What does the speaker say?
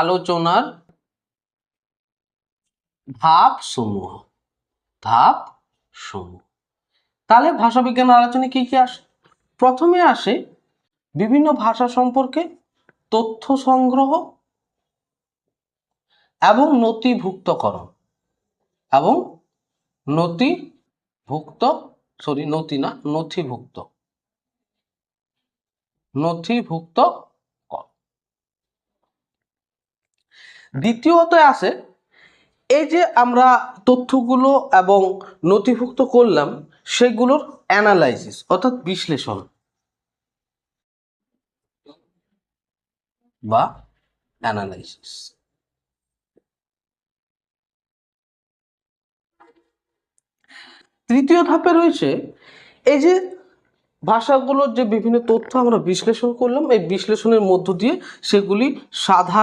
আলোচনার ধাপ সমূহ ধাপ সমূহ তাহলে ভাষাবিজ্ঞান আলোচনায় কি কি আসে? প্রথমে আসে বিভিন্ন ভাষা সম্পর্কে তথ্য সংগ্রহ এবং নথিভুক্তকরণ। এবং নথিভুক্ত সরি নথি না, নথিভুক্ত। নথিভুক্ত দ্বিতীয়ত আছে, এই যে আমরা তথ্যগুলো এবং নথিভুক্ত করলাম, সেগুলোর অ্যানালাইসিস অর্থাৎ বিশ্লেষণ। বা অ্যানালাইসিস তৃতীয় ধাপে রয়েছে, এই যে ভাষাগুলোর যে বিভিন্ন তথ্য আমরা বিশ্লেষণ করলাম, এই বিশ্লেষণের মধ্য দিয়ে সেগুলি সাধারণ